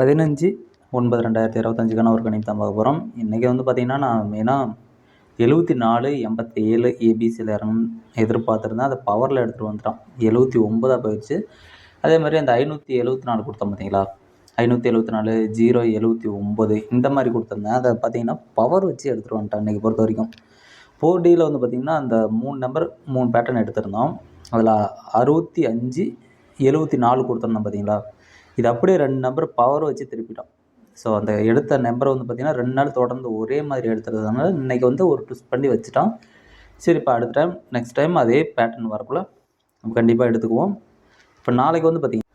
பதினஞ்சு ஒன்பது ரெண்டாயிரத்தி இருபத்தஞ்சுக்கான ஒரு கணிப்பு தான் பார்க்க போகிறோம் இன்றைக்கி வந்து பார்த்திங்கன்னா நான் மெயினாக எழுபத்தி நாலு எண்பத்தி ஏழு ஏபிசியில் இறங்கணும் எதிர்பார்த்துருந்தேன். அதை பவரில் எடுத்துகிட்டு வந்துட்டான். எழுபத்தி ஒம்பதாக போயிடுச்சு. அதே மாதிரி அந்த ஐநூற்றி எழுபத்தி நாலு கொடுத்தோம் பார்த்தீங்களா ஐநூற்றி எழுபத்தி நாலு ஜீரோ எழுபத்தி ஒம்பது இந்த மாதிரி கொடுத்துருந்தேன். அதை பார்த்தீங்கன்னா பவர் வச்சு எடுத்துகிட்டு வந்துட்டேன் இன்றைக்கி பொறுத்த வரைக்கும். ஃபோர் டியில் வந்து பார்த்திங்கன்னா அந்த மூணு நம்பர் மூணு பேட்டர்ன் எடுத்திருந்தோம். அதில் அறுபத்தி அஞ்சு எழுபத்தி நாலு கொடுத்துருந்தோம் பார்த்தீங்களா இது அப்படியே ரெண்டு நம்பர் பவர் வச்சு திருப்பிட்டோம். ஸோ அந்த எடுத்த நம்பரை வந்து பார்த்திங்கன்னா ரெண்டு நாள் தொடர்ந்து ஒரே மாதிரி எடுத்துறதுனால இன்றைக்கி வந்து ஒரு ட்விஸ்ட் பண்ணி வச்சுட்டோம். சரி இப்போ அடுத்த டைம் நெக்ஸ்ட் டைம் அதே பேட்டர்ன் வரக்குள்ள நம்ம கண்டிப்பாக எடுத்துக்குவோம். இப்போ நாளைக்கு வந்து பார்த்திங்கன்னா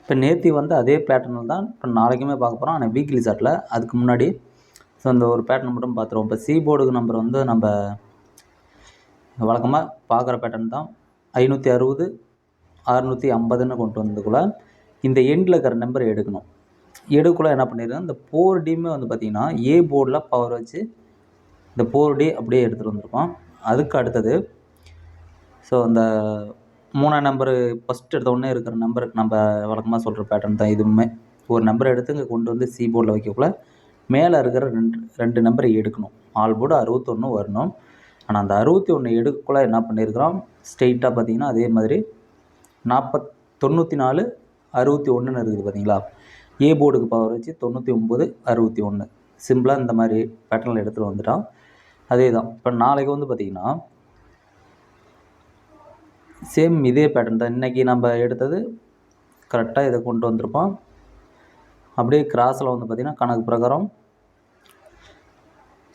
இப்போ நேத்தி வந்து அதே பேட்டர்னில் தான் இப்போ நாளைக்குமே பார்க்க போகிறோம் ஆனால் வீக்லி சாட்டில் அதுக்கு முன்னாடி ஸோ அந்த ஒரு பேட்டர்ன் மட்டும் பார்த்துருவோம் இப்போ சி போர்டுக்கு நம்பர் வந்து நம்ம வழக்கமாக பார்க்குற பேட்டர்ன் தான். ஐநூற்றி அறுபது அறநூற்றி ஐம்பதுன்னு கொண்டு வந்துக்குள்ளே இந்த எண்டில் இருக்கிற நம்பர் எடுக்கணும். எடுக்குள்ள என்ன பண்ணிடுறேன் இந்த போர் டீமே வந்து பார்த்திங்கன்னா ஏ போர்டில் பவர் வச்சு இந்த போர் டி அப்படியே எடுத்துகிட்டு வந்திருக்கோம். அதுக்கு அடுத்தது ஸோ அந்த மூணாம் நம்பரு ஃபஸ்ட் எடுத்த உடனே இருக்கிற நம்பருக்கு நம்ம வழக்கமாக சொல்கிற பேட்டர்ன் தான் இதுவுமே. ஒரு நம்பர் எடுத்து இங்கே கொண்டு வந்து சி போர்டில் வைக்கக்குள்ள மேலே இருக்கிற ரெண்டு ரெண்டு நம்பரை எடுக்கணும். ஆல் போர்டு அறுபத்தொன்று வரணும். ஆனால் அந்த அறுபத்தி ஒன்று எடுக்கக்குள்ள என்ன பண்ணியிருக்கிறோம் ஸ்ட்ரெயிட்டாக பார்த்தீங்கன்னா அதே மாதிரி நாற்பத் தொண்ணூற்றி நாலு அறுபத்தி ஒன்றுன்னு இருக்குது பார்த்தீங்களா? ஏ போர்டுக்கு பவர் வச்சு தொண்ணூற்றி ஒம்பது அறுபத்தி ஒன்று சிம்பிளாக இந்த மாதிரி பேட்டர்னில் எடுத்துகிட்டு வந்துட்டான். அதே தான் இப்போ நாளைக்கு வந்து பார்த்திங்கன்னா சேம் இதே பேட்டர்ன் தான். இன்றைக்கி நம்ம எடுத்தது கரெக்டாக இதை கொண்டு வந்திருப்போம் அப்படியே கிராஸில் வந்து பார்த்திங்கன்னா கணக்கு பிரகாரம்.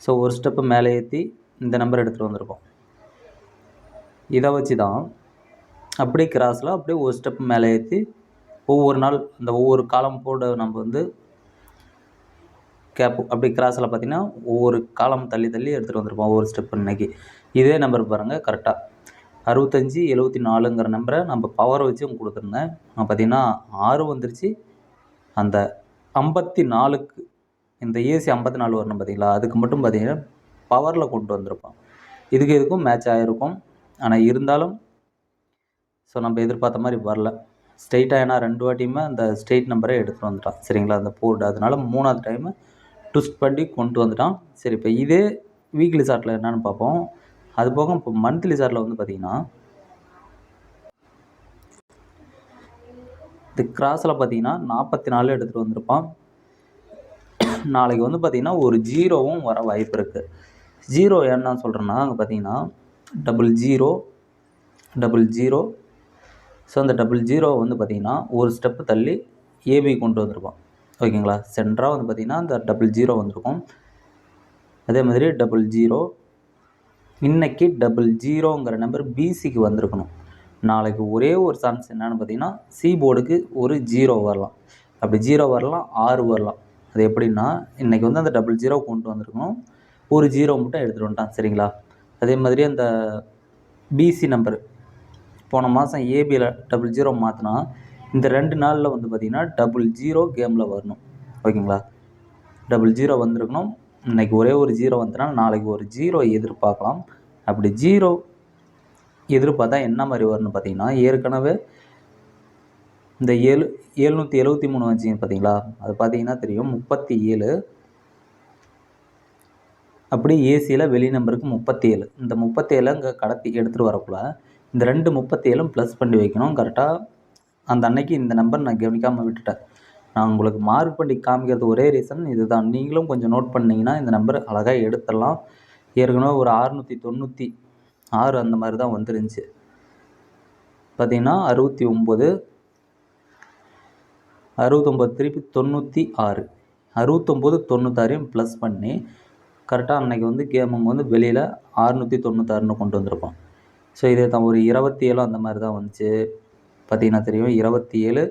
ஸோ ஒரு ஸ்டெப்பு மேலே ஏற்றி இந்த நம்பர் எடுத்துகிட்டு வந்திருக்கோம் இதை வச்சு தான் அப்படியே கிராஸில் அப்படியே ஒரு ஸ்டெப் மேலே ஏற்றி ஒவ்வொரு நாள் அந்த ஒவ்வொரு காலம் போட நம்ம வந்து கேப் அப்படி கிராஸில் பார்த்தீங்கன்னா ஒவ்வொரு காலம் தள்ளி தள்ளி எடுத்துகிட்டு வந்திருப்போம் ஒவ்வொரு ஸ்டெப் இன்னைக்கு இதே நம்பர் பாருங்கள் கரெக்டாக அறுபத்தஞ்சி எழுபத்தி நாலுங்கிற நம்பரை நம்ம பவரை வச்சு உங்களுக்கு கொடுத்துருந்தேன் பார்த்திங்கன்னா பார்த்தீங்கன்னா ஆறு வந்துருச்சு. அந்த ஐம்பத்தி நாலுக்கு இந்த ஏசி ஐம்பத்தி நாலு வரணும் பார்த்தீங்களா? அதுக்கு மட்டும் பார்த்திங்கன்னா பவரில் கொண்டு வந்திருப்போம். இதுக்கு இதுக்கும் மேட்ச் ஆகிருக்கும் ஆனால் இருந்தாலும் ஸோ நம்ம எதிர்பார்த்த மாதிரி வரல. ஸ்ட்ரெயிட்டாக ஏன்னா ரெண்டு வாட்டியுமே அந்த ஸ்ட்ரெயிட் நம்பரே எடுத்துகிட்டு வந்துட்டான். சரிங்களா? அந்த போர்டு அதனால மூணாவது டைமு ட்விஸ்ட் பண்ணி கொண்டு வந்துட்டான். சரி இப்போ இதே வீக்லி சார்ட்டில் என்னென்னு பார்ப்போம். அது போக இப்போ மந்த்லி சார்ட்டில் வந்து பார்த்திங்கன்னா இந்த கிராஸில் பார்த்தீங்கன்னா நாற்பத்தி நாலு எடுத்துகிட்டு வந்திருப்பான். நாளைக்கு வந்து பார்த்திங்கன்னா ஒரு ஜீரோவும் வர வாய்ப்பு இருக்குது ஜீரோ என்ன சொல்கிறேன்னா அங்கே பார்த்தீங்கன்னா double zero double zero so அந்த டபுள் ஜீரோ வந்து பார்த்திங்கன்னா ஒரு ஸ்டெப்பு தள்ளி ஏபி கொண்டு வந்திருக்கோம். ஓகேங்களா? சென்டராக வந்து பார்த்திங்கன்னா அந்த டபுள் ஜீரோ வந்திருக்கும். அதே மாதிரி டபுள் ஜீரோ இன்றைக்கி டபுள் ஜீரோங்கிற நம்பர் பிசிக்கு வந்திருக்கணும். நாளைக்கு ஒரே ஒரு சான்ஸ் என்னென்னு பார்த்தீங்கன்னா சி போர்டுக்கு ஒரு ஜீரோ வரலாம். அப்படி ஜீரோ வரலாம் ஆறு வரலாம். அது எப்படின்னா இன்றைக்கி வந்து அந்த டபுள் ஜீரோ கொண்டு வந்திருக்கணும். ஒரு ஜீரோ மட்டும் எடுத்துகிட்டு வந்துட்டான் சரிங்களா? அதே மாதிரி அந்த பிசி நம்பரு போன மாதம் ஏபியில் டபுள் ஜீரோ மாற்றினா இந்த ரெண்டு நாளில் வந்து பார்த்திங்கன்னா டபுள் ஜீரோ கேமில் வரணும். ஓகேங்களா? டபுள் ஜீரோ வந்திருக்கணும். இன்றைக்கி ஒரே ஒரு ஜீரோ வந்துனா நாளைக்கு ஒரு ஜீரோ எதிர்பார்க்கலாம். அப்படி ஜீரோ எதிர்பார்த்தா என்ன மாதிரி வரும்னு பார்த்தீங்கன்னா ஏற்கனவே இந்த ஏழு எழுநூற்றி எழுபத்தி மூணு வச்சிங்க பார்த்தீங்களா அது பார்த்தீங்கன்னா தெரியும் முப்பத்தி ஏழு. அப்படி ஏசியில் வெளி நம்பருக்கு முப்பத்தி ஏழு. இந்த முப்பத்தேழு இங்கே கடத்தி எடுத்துகிட்டு வரக்குள்ள இந்த ரெண்டு முப்பத்தி ஏழும் ப்ளஸ் பண்ணி வைக்கணும். கரெக்டாக அந்த அன்னைக்கு இந்த நம்பர் நான் கவனிக்காமல் விட்டுட்டேன். நான் உங்களுக்கு மார்க் பண்ணி காமிக்கிறது ஒரே ரீசன் இதுதான். நீங்களும் கொஞ்சம் நோட் பண்ணிங்கன்னா இந்த நம்பர் அழகாக எடுத்துடலாம். ஏற்கனவே ஒரு அறுநூற்றி தொண்ணூற்றி ஆறு அந்த மாதிரி தான் வந்துருந்துச்சு. பார்த்திங்கன்னா அறுபத்தி ஒம்பது அறுபத்தொம்பது திருப்பி தொண்ணூற்றி ஆறு. அறுபத்தொம்போது தொண்ணூத்தாறையும் ப்ளஸ் பண்ணி கரெக்டாக அன்றைக்கி வந்து கேமுங்க வந்து வெளியில் அறுநூற்றி தொண்ணூத்தாறுன்னு கொண்டு வந்திருப்போம் ஸோ இதே தான் ஒரு இருபத்தி ஏழு அந்த மாதிரி தான் வந்துச்சு. பார்த்தீங்கன்னா தெரியும் இருபத்தி ஏழு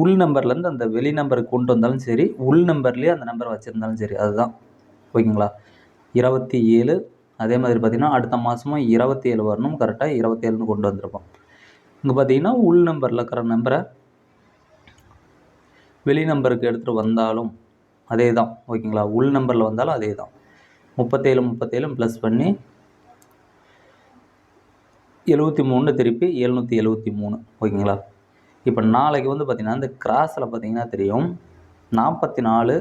உள் நம்பர்லேருந்து அந்த வெளி நம்பருக்கு கொண்டு வந்தாலும் சரி உள் நம்பர்லேயே அந்த நம்பர் வச்சுருந்தாலும் சரி அதுதான். ஓகேங்களா? இருபத்தி ஏழு அதே மாதிரி பார்த்திங்கன்னா அடுத்த மாதமும் இருபத்தி ஏழு வரணும். கரெக்டாக இருபத்தி ஏழுன்னு கொண்டு வந்திருப்போம் இங்கே பார்த்தீங்கன்னா உள் நம்பரில் இருக்கிற நம்பரை வெளி நம்பருக்கு எடுத்துகிட்டு வந்தாலும் அதே தான். ஓகேங்களா? உள் நம்பரில் வந்தாலும் அதே தான். முப்பத்தேழு முப்பத்தேழும் ப்ளஸ் பண்ணி எழுபத்தி மூணு திருப்பி எழுநூற்றி எழுபத்தி மூணு. ஓகேங்களா? இப்போ நாளைக்கு வந்து பார்த்திங்கன்னா இந்த கிராஸில் பார்த்தீங்கன்னா தெரியும். நாற்பத்தி நாலு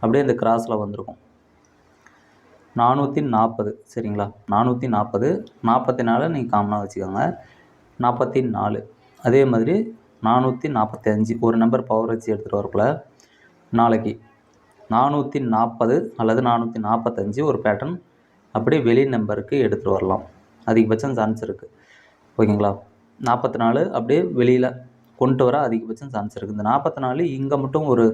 அப்படியே இந்த கிராஸில் வந்திருக்கும். நானூற்றி நாற்பது சரிங்களா? நானூற்றி நாற்பது நாற்பத்தி நாலு நீங்கள் காமனாக வச்சுக்கோங்க. நாற்பத்தி நாலு. அதே மாதிரி நானூற்றி நாற்பத்தி அஞ்சு ஒரு நம்பர் பவர் வச்சு எடுத்துகிட்டு வரக்குள்ள நாளைக்கு நானூற்றி நாற்பது அல்லது நானூற்றி நாற்பத்தஞ்சு ஒரு பேட்டர்ன் அப்படியே வெளி நம்பருக்கு எடுத்துகிட்டு வரலாம். அதிகபட்சம் சான்ஸ் இருக்குது ஓகேங்களா? நாற்பத்தி நாலு அப்படியே வெளியில் கொண்டு வர அதிகபட்சம் சான்ஸ் இருக்குது இந்த நாற்பத்தி நாலு இங்கே மட்டும் ஒரு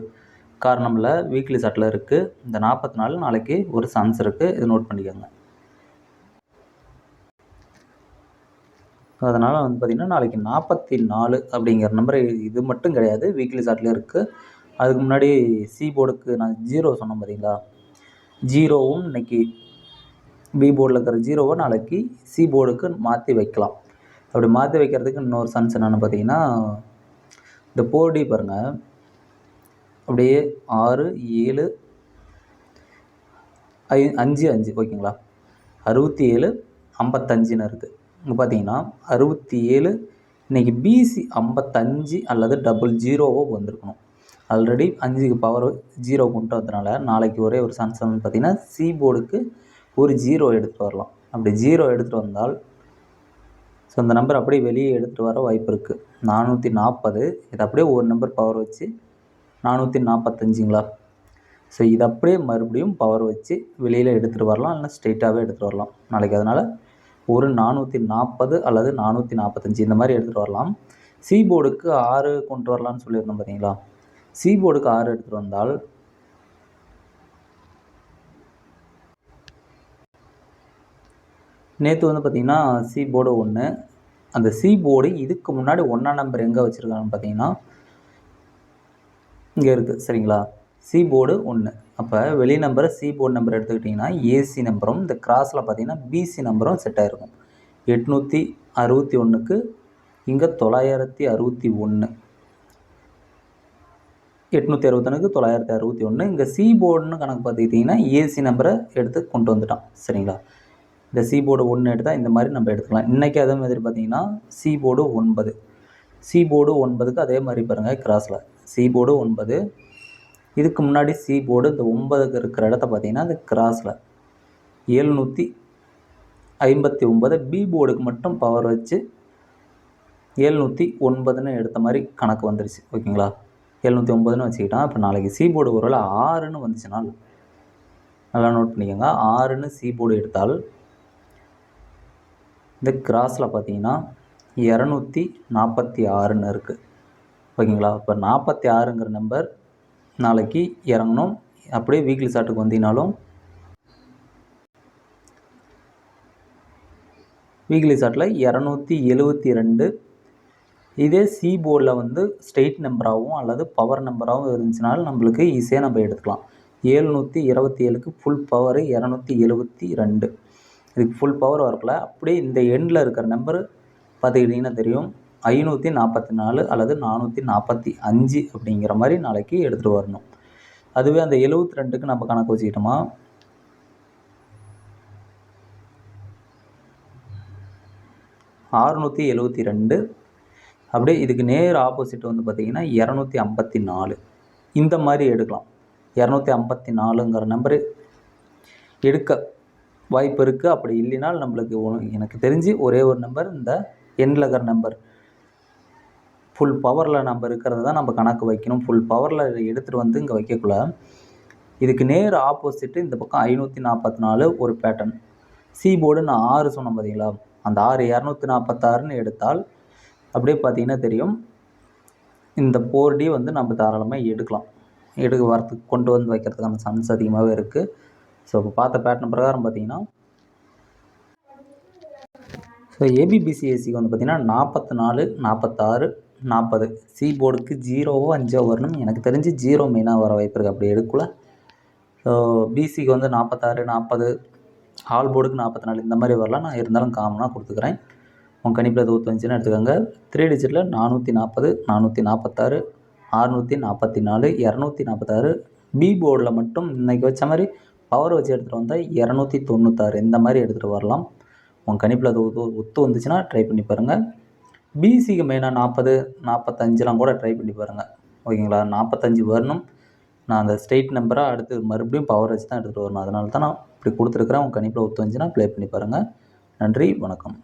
காரணமில் வீக்லி சாட்டில் இருக்குது இந்த நாற்பத்தி நாலு நாளைக்கு ஒரு சான்ஸ் இருக்குது இது நோட் பண்ணிக்கோங்க. அதனால் வந்து பார்த்திங்கன்னா நாளைக்கு நாற்பத்தி நாலு அப்படிங்கிற நம்பர் இது மட்டும் கிடையாது. வீக்லி சாட்டில் இருக்குது அதுக்கு முன்னாடி சி போர்டுக்கு நான் ஜீரோ சொன்னேன் பார்த்தீங்களா ஜீரோவும் இன்னைக்கு பி போர்டில் இருக்கிற ஜீரோவை நாளைக்கு சி போர்டுக்கு மாற்றி வைக்கலாம். அப்படி மாற்றி வைக்கிறதுக்கு இன்னொரு சன்ஸ் என்னென்னு பார்த்தீங்கன்னா இந்த போர்டி பாருங்கள் அப்படியே ஆறு ஏழு ஐ அஞ்சு அஞ்சு ஓகேங்களா? அறுபத்தி ஏழு ஐம்பத்தஞ்சுன்னு இருக்குது இங்கே பார்த்தீங்கன்னா அறுபத்தி ஏழு இன்றைக்கி பிசி ஐம்பத்தஞ்சு அல்லது டபுள் ஜீரோவோ வந்திருக்கணும். ஆல்ரெடி அஞ்சுக்கு பவர் ஜீரோ கொண்டு வந்ததுனால நாளைக்கு ஒரே ஒரு சான்ஸ் வந்து பார்த்திங்கன்னா சி போர்டுக்கு ஒரு ஜீரோ எடுத்துகிட்டு வரலாம். அப்படி ஜீரோ எடுத்துகிட்டு வந்தால் ஸோ அந்த நம்பர் அப்படியே வெளியே எடுத்துகிட்டு வர வாய்ப்பு இருக்குது நானூற்றி நாற்பது இது அப்படியே ஒரு நம்பர் பவர் வச்சு நானூற்றி நாற்பத்தஞ்சுங்களா ஸோ இது அப்படியே மறுபடியும் பவர் வச்சு வெளியில் எடுத்துகிட்டு வரலாம் இல்லைனா ஸ்ட்ரெயிட்டாகவே எடுத்துகிட்டு வரலாம். நாளைக்கு அதனால் ஒரு நானூற்றி நாற்பது அல்லது நானூற்றி நாற்பத்தஞ்சு இந்த மாதிரி எடுத்துகிட்டு வரலாம். சி போர்டுக்கு ஆறு கொண்டு வரலான்னு சொல்லியிருந்தோம் பார்த்தீங்களா சி போர்டுக்கு ஆறு எடுத்துகிட்டு வந்தால் நேற்று வந்து பார்த்திங்கன்னா சி போர்டு ஒன்று அந்த சி போர்டு இதுக்கு முன்னாடி ஒன்றா நம்பர் எங்கே வச்சுருக்காங்கன்னு பார்த்தீங்கன்னா இங்கே இருக்குது சரிங்களா? சி போர்டு ஒன்று அப்போ வெளி நம்பரை சி போர்டு நம்பர் எடுத்துக்கிட்டிங்கன்னா ஏசி நம்பரும் இந்த கிராஸில் பார்த்தீங்கன்னா பிசி நம்பரும் செட் ஆகிருக்கும் எட்நூற்றி அறுபத்தி ஒன்றுக்கு இங்கே தொள்ளாயிரத்தி அறுபத்தி ஒன்று எட்நூற்றி அறுபத்தொன்னுக்கு தொள்ளாயிரத்தி அறுபத்தி ஒன்று இங்கே சி போர்டுன்னு கணக்கு பார்த்துக்கிட்டிங்கன்னா ஏசி நம்பரை எடுத்து கொண்டு வந்துட்டான் சரிங்களா? இந்த சி போர்டு ஒன்று எடுத்தால் இந்த மாதிரி நம்ம எடுத்துக்கலாம். இன்றைக்கி அதே மாதிரி பார்த்தீங்கன்னா சி போர்டு ஒன்பது. சி போர்டு ஒன்பதுக்கு அதே மாதிரி பாருங்கள் கிராஸில் சி போர்டு ஒன்பது. இதுக்கு முன்னாடி சி போர்டு இந்த ஒன்பதுக்கு இருக்கிற இடத்த பார்த்தீங்கன்னா இந்த கிராஸில் எழுநூற்றி ஐம்பத்தி ஒம்பது பி போர்டுக்கு மட்டும் பவர் வச்சு ஏழ்நூற்றி ஒன்பதுன்னு எடுத்த மாதிரி கணக்கு வந்துருச்சு. ஓகேங்களா? எழுநூற்றி ஒம்பதுன்னு வச்சுக்கிட்டான் இப்போ நாளைக்கு சி போர்டு ஒரு ஆறுன்னு வந்துச்சுனால் நல்லா நோட் பண்ணிக்கோங்க. ஆறுன்னு சி போர்டு எடுத்தால் இந்த கிராஸில் பார்த்தீங்கன்னா இரநூத்தி நாற்பத்தி ஆறுன்னு இருக்குது ஓகேங்களா? இப்போ நாற்பத்தி ஆறுங்கிற நம்பர் நாளைக்கு இறங்கணும். அப்படியே வீக்லி சார்ட்டுக்கு வந்தீங்கனாலும் வீக்லி சார்ட்டில் இரநூத்தி எழுபத்தி ரெண்டு. இதே சி போர்டில் வந்து ஸ்ட்ரெயிட் நம்பராகவும் அல்லது பவர் நம்பராகவும் இருந்துச்சுனாலும் நம்மளுக்கு ஈஸியாக நம்ம எடுத்துக்கலாம். ஏழ்நூற்றி இருபத்தி ஏழுக்கு ஃபுல் பவர் இரநூத்தி எழுபத்தி ரெண்டு. இதுக்கு ஃபுல் பவர் வரக்குள்ள அப்படியே இந்த எண்டில் இருக்கிற நம்பரு பார்த்துக்கிட்டிங்கன்னா தெரியும். ஐநூற்றி நாற்பத்தி நாலு அல்லது நானூற்றி நாற்பத்தி அஞ்சு அப்படிங்கிற மாதிரி நாளைக்கு எடுத்துகிட்டு வரணும். அதுவே அந்த எழுபத்தி ரெண்டுக்கு நம்ம கணக்கு வச்சுக்கிட்டோமா? ஆறுநூற்றி எழுபத்தி ரெண்டு. அப்படியே இதுக்கு நேர் ஆப்போசிட் வந்து பார்த்திங்கன்னா இரநூத்தி ஐம்பத்தி நாலு. இந்த மாதிரி எடுக்கலாம். இரநூத்தி ஐம்பத்தி நாலுங்கிற நம்பரு எடுக்க வாய்ப்பு இருக்குது அப்படி இல்லைனால் நம்மளுக்கு எனக்கு தெரிஞ்சு ஒரே ஒரு நம்பர் இந்த எண்ணில் இருக்கிற நம்பர் ஃபுல் பவரில் நம்ம இருக்கிறது தான் நம்ம கணக்கு வைக்கணும். ஃபுல் பவரில் எடுத்துகிட்டு வந்து இங்கே வைக்கக்குள்ள இதுக்கு நேர் ஆப்போசிட்டு இந்த பக்கம் ஐநூற்றி நாற்பத்தி நாலு ஒரு பேட்டர்ன் சி போர்டு நான் ஆறு சொன்னேன் பார்த்தீங்களா அந்த ஆறு இரநூத்தி நாற்பத்தாறுன்னு எடுத்தால் அப்படியே பார்த்தீங்கன்னா தெரியும். இந்த போர் டி வந்து நம்ம தாராளமாக எடுக்கலாம். எடுக்க வரத்துக்கு கொண்டு வந்து வைக்கிறதுக்கான சான்ஸ் அதிகமாகவே இருக்குது ஸோ இப்போ பார்த்த பேட்டர்ன் பிரகாரம் பார்த்தீங்கன்னா ஸோ ஏபிபிசிஎஸ்சிக்கு வந்து பார்த்திங்கன்னா நாற்பத்தி நாலு நாற்பத்தாறு நாற்பது சி போர்டுக்கு ஜீரோவோ அஞ்சோ வரணும் எனக்கு தெரிஞ்சு ஜீரோ மெயினாக வர வாய்ப்பு இருக்குது அப்படி எடுக்கல. ஸோ பிசிக்கு வந்து நாற்பத்தாறு நாற்பது ஹால் போர்டுக்கு நாற்பத்தி நாலு இந்த மாதிரி வரலாம். நான் இருந்தாலும் காமனாக கொடுத்துக்கிறேன். உங்கள் கணிப்பில் அது ஒத்து எடுத்துக்கோங்க. த்ரீ டிஜிட்டில் நானூற்றி நாற்பது நானூற்றி நாற்பத்தாறு அறுநூற்றி நாற்பத்தி நாலு இரநூத்தி நாற்பத்தாறு பி போர்டில் மட்டும் இன்றைக்கி வச்ச மாதிரி பவர் வச்சு எடுத்துகிட்டு வந்தால் இரநூத்தி தொண்ணூத்தாறு. இந்த மாதிரி எடுத்துகிட்டு வரலாம். உங்கள் கணிப்பில் அது ஒத்து ஒத்து வந்துச்சுன்னா ட்ரை பண்ணி பாருங்கள் பிசிக்கு மெயினாக நாற்பது நாற்பத்தஞ்சுலாம் கூட ட்ரை பண்ணி பாருங்கள் ஓகேங்களா நாற்பத்தஞ்சு வரணும். நான் அந்த ஸ்ட்ரெயிட் நம்பராக அடுத்து மறுபடியும் பவர் வச்சு தான் எடுத்துகிட்டு வரணும். அதனால தான் நான் இப்படி கொடுத்துருக்குறேன். உங்கள் கணிப்பில் ஒத்து வந்துச்சுன்னா ப்ளே பண்ணி பாருங்கள் நன்றி வணக்கம்.